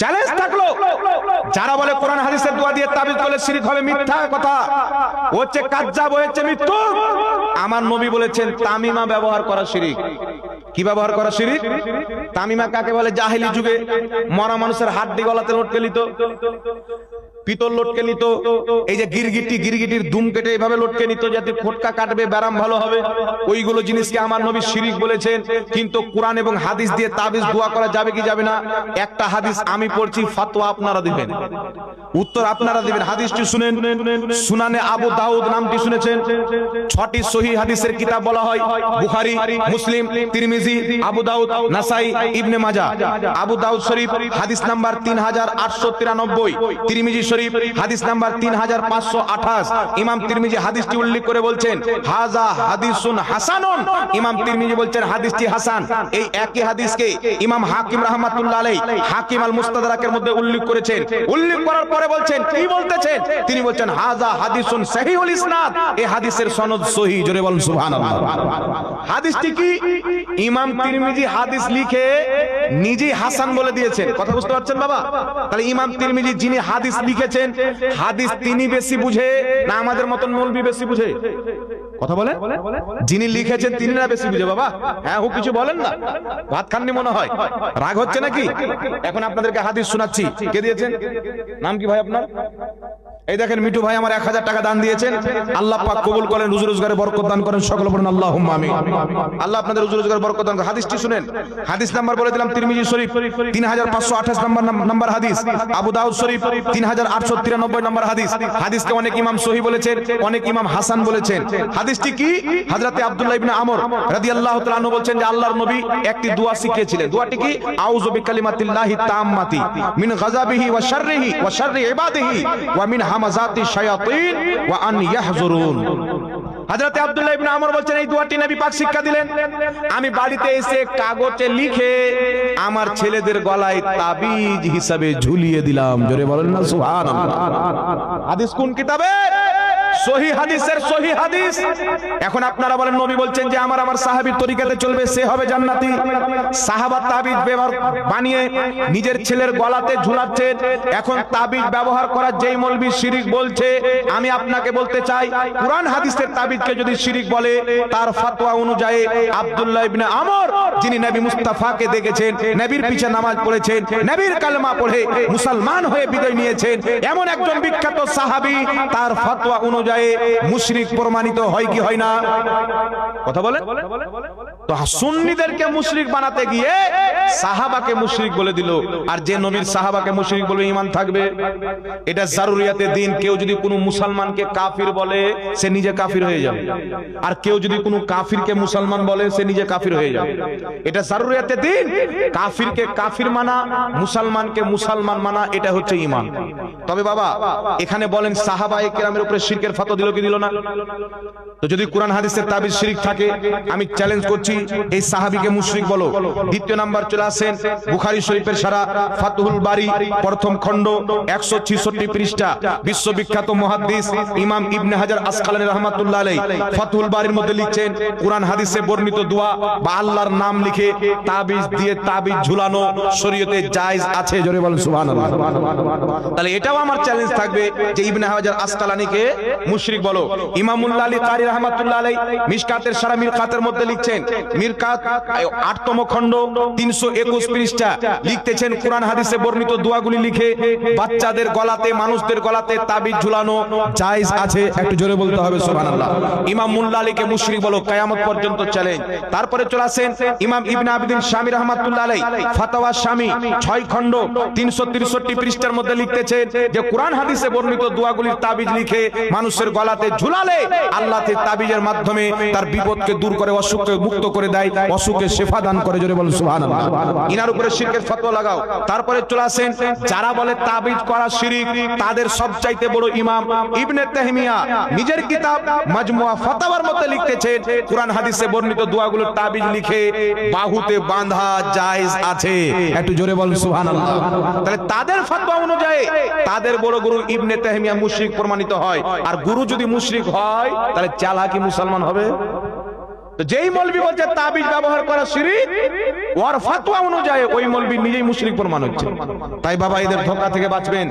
Challenge থাকল। যারা বলে কোরআন হাদিসের দোয়া দিয়ে তাবিজ করলে শিরিক হবে, মিথ্যা কথা। হচ্ছে কাজ্জাব হয়েছে মৃত্যু। আমার নবী বলেছেন, তামিমা ব্যবহার করা শিরিক। কি ব্যবহার করা শিরিক? তামিমা কাকে বলে? জাহিলি যুগে মরা মানুষের হাত দিয়ে গলাতে লটকে নিত। পিতল লটকে নিত। এই যে গিরগিটি, গিরগিটির দুম কেটে এভাবে লটকে নিত যাতে ফটকা কাটবে, ব্যারাম ভালো হবে। ওইগুলো জিনিসকে আমার নবী শিরিক বলেছেন। কিন্তু কোরআন এবং হাদিস দিয়ে তাবিজ দোয়া করা যাবে কি যাবে না? একটা হাদিস আমি পড়ছি, ফাতোয়া আপনারা দিবেন। উত্তর আপনারা দিবেন। হাদিসটি শুনেন। সুনানে আবু দাউদ নামটি শুনেছেন। ছটি সহি হাদিসের কিতাব বলা হয়। বুখারী, মুসলিম, তিরমিজি, আবু দাউদ, নাসাই, ইবনে মাজা। আবু দাউদ শরীফ, হাদিস নাম্বার 3893 তিরমিজি শরীফ, হাদিস নাম্বার 3528 ইমাম তিরমিজি হাদিসটি উল্লেখ করে বলছেন, হাজা হাদিসুন হাসানুন। ইমাম তিরমিজি বলছেন, হাদিসটি হাসান। এই একই হাদিসকে ইমাম হাকিম রাহমাতুল্লাহ আলাইহি, হাকিম আল মুস্তাদরাকের মধ্যে উল্লেখ করেছেন। উল্লেখ করার পরে বলছেন, কি বলতেছেন? তিনি বলছেন, হাজা হাদিসুন সহিহুল ইসনাদ। এই হাদিসের সনদ সহি, জোরে বলুন, সুবহানাল্লাহ। হাদিসটি কি? ইমাম তিরমিজি হাদিস লিখে নিজেই হাসান বলে দিয়েছেন। কথা বুঝতে পারছেন বাবা? তাহলে ইমাম তিরমিজি যিনি হাদিস লিখেছেন, হাদিস তিনি বেশি বুঝে না আমাদের মতন মৌলবি বেশি বুঝে? কথা বলেন যিনি লিখেছেন তিনি না বেশি বুঝে বাবা। হ্যাঁ ও কিছু বলেন না। ভাত খাননি মনে হয়। রাগ হচ্ছে নাকি? এখন আপনাদেরকে হাদিস শোনাচ্ছি। কে দিয়েছেন? নাম কি ভাই আপনার? এই দেখেন মিঠু ভাই আমার এক হাজার টাকা দান দিয়েছেন। আল্লাহ পাক কবুল করেন রুজু রোজগারে বরকত দান করেন, সকল বলেন আল্লাহ আমি আল্লাহ আপনাদের রুজু রোজগার বরকত দান। হাদিসটি শুনেন। হাদিস নাম্বার বলে দিলাম, তিরমিজি শরীফ তিন হাজার পাঁচশো আঠাশ নম্বর নাম্বার হাদিস। আবু দাউদ শরীফ তিন হাজার আটশো তিরানব্বই নম্বর হাদিস। হাদিসকে অনেক ইমাম সহি বলেছেন, অনেক ইমাম হাসান বলেছেন। হাদিসটি কি? হাজরাতে আব্দুল্লাহ ইবনে আমর রাদিয়াল্লাহু তাআলা আনহু বলছেন যে আল্লাহর নবী একটি দোয়া শিখিয়েছিলেন। দোয়াটি কি? আউযু বিকালিমাতিল্লাহি তাম্মাতি মিন গাযাবিহি ওয়া শাররিহি ওয়া শাররি ইবাদিহি ওয়া মিন হামাযাতি শায়াতিন ওয়া আন ইয়াহজুরুন। আব্দুল্লাহ ইবনে আমর এই নবী পাক শিক্ষা দিলেন। আমি বাড়িতে এসে কাগজে লিখে আমার ছেলেদের গলায় তাবিজ হিসাবে ঝুলিয়ে দিলাম। জোরে বলেন না, সুবহানাল্লাহ। হাদিস কোন কিতাবে? সহি হাদিসের সহি হাদিস। এখন আপনারা বলেন, নবী বলছেন যে আমার আমার সাহাবীর তরিকাতে চলবে, সে হবে জান্নাতি। সাহাবা তাবিজ ব্যবহার বানিয়ে নিজের ছেলের গলাতে ঝুলাচ্ছেন এখন তাবিজ ব্যবহার করার যেই মৌলবি শিরিক বলছে, আমি আপনাকে বলতে চাই, কোরআন হাদিসের তাবিজকে যদি শিরিক বলে, তার ফতোয়া অনুযায়ী আব্দুল্লাহ ইবনে আমর, যিনি নবী মুস্তাফাকে দেখেছেন, নবীর পিছে নামাজ পড়েছেন, নবীর কালেমা পড়ে মুসলমান হয়ে বিদায় নিয়েছেন, এমন একজন বিখ্যাত সাহাবী, তার ফতোয়া অনুযায়ী মুশরিক প্রমাণিত হয় কি হয় না? কথা বলে তো সুন্নিদেরকে মুশরিক বানাতে গিয়ে সাহাবাকে মুশরিক বলে দিল। আর যে নবীর সাহাবাকে মুশরিক বলে ঈমান থাকবে, এটা জারুরিয়াতে দিন। কেউ যদি কোনো মুসলমানকে কাফির বলে, সে নিজে কাফির হয়ে যাবে। আর কেউ যদি কোনো কাফিরকে মুসলমান বলে, সে নিজে কাফির হয়ে যাবে। এটা জারুরিয়াতে দিন। কাফিরকে কাফির মানা, মুসলমানকে মুসলমান মানা, এটা হচ্ছে ঈমান। তবে বাবা, এখানে বলেন সাহাবা একরামের উপরে শিরকের ফতোয়া দিল কি দিল না? তো যদি কোরআন হাদিসের তাবিজ শিরিক থাকে, আমি চ্যালেঞ্জ করছি, এই সাহাবীকে মুশরিক বলো। দ্বিতীয় নাম্বার চলে আসেন, বুখারী শরীফের সারা ফাতহুল বাড়ি প্রথম খণ্ড 166 পৃষ্ঠা, বিশ্ববিখ্যাত মুহাদ্দিস ইমাম ইবনে হাজার আসকালানী রাহমাতুল্লাহ আলাইহি। ফাতহুল বাড়ির মধ্যে লিখছেন, কোরআন হাদিসে বর্ণিত দোয়া বা আল্লাহর নাম লিখে তাবিজ দিয়ে তাবিজ ঝুলানো শরীয়তে জায়েজ আছে। জোরে বলেন সুবহানাল্লাহ। তাহলে এটাও আমার চ্যালেঞ্জ থাকবে যে ইবনে হাজার আসকালানীকে মুশরিক বলো। ইমামুল্লাহ আলী কারি রহমাতুল্লাহ আলাই মিশকাতের সারা মিরকাতের মধ্যে লিখছেন, মিরকাত আটতম খণ্ড, তিনশো একুশ পৃষ্ঠা। লিখতেছেন, কোরআন হাদিসে বর্ণিত দোয়াগুলি লিখে, বাচ্চাদের গলাতে, মানুষদের গলাতে তাবিজ ঝুলানো জায়েজ আছে। একটু জোরে বলতে হবে, সুবহানাল্লাহ। ইমাম মুল্লা আলীকে মুশরিক বলো, কিয়ামত পর্যন্ত চ্যালেঞ্জ তারপরে চলে আসেন ইমাম ইবনে আবিদিন শামী রহমাতুল্লাহ আলাই ফাতাওয়া শামী, ছয় খণ্ড, তিনশো তিরষট্টি পৃষ্ঠার মধ্যে লিখতেছেন যে, কোরআন হাদিসে বর্ণিত দোয়াগুলির তাবিজ লিখে মানুষের গলাতে ঝুলালে আল্লাহ তাবিজের মাধ্যমে তার বিপদকে দূর করে, অসুখকে মুক্ত করে দেয়, অসুখে শেফা দান করে, জোরে বলেন, সুবহানাল্লাহ। ইনার উপরে শিরকের ফতোয়া লাগাও। তারপরে চলে আসেন, যারা বলে তাবিজ করা শিরিক, তাদের সবচাইতে বড় ইমাম ইবনে তাহমিয়া নিজের কিতাব মাজমুয়া ফাতাওয়ার মধ্যে লিখতেছেন। কোরআন হাদিসে বর্ণিত দোয়াগুলোর তাবিজ লিখে বাহুতে বাঁধা জায়েজ আছে। একটু জোরে বলেন, সুবহানাল্লাহ। তাহলে তাদের ফতোয়া অনুযায়ী তাদের বড় গুরু ইবনে তাহমিয়া মুশরিক প্রমাণিত হয়। আর গুরু যদি মুশরিক হয়, তাহলে চালাকি মুসলমান হবে। তো যেই মলবি বলছে, তাবিজ ব্যবহার করা শিরিক ওর ফাতোয়া অনুযায়ী ওই মলবি নিজেই মুশরিক প্রমাণ হচ্ছে। তাই বাবা এদের ধোকা থেকে বাঁচবেন।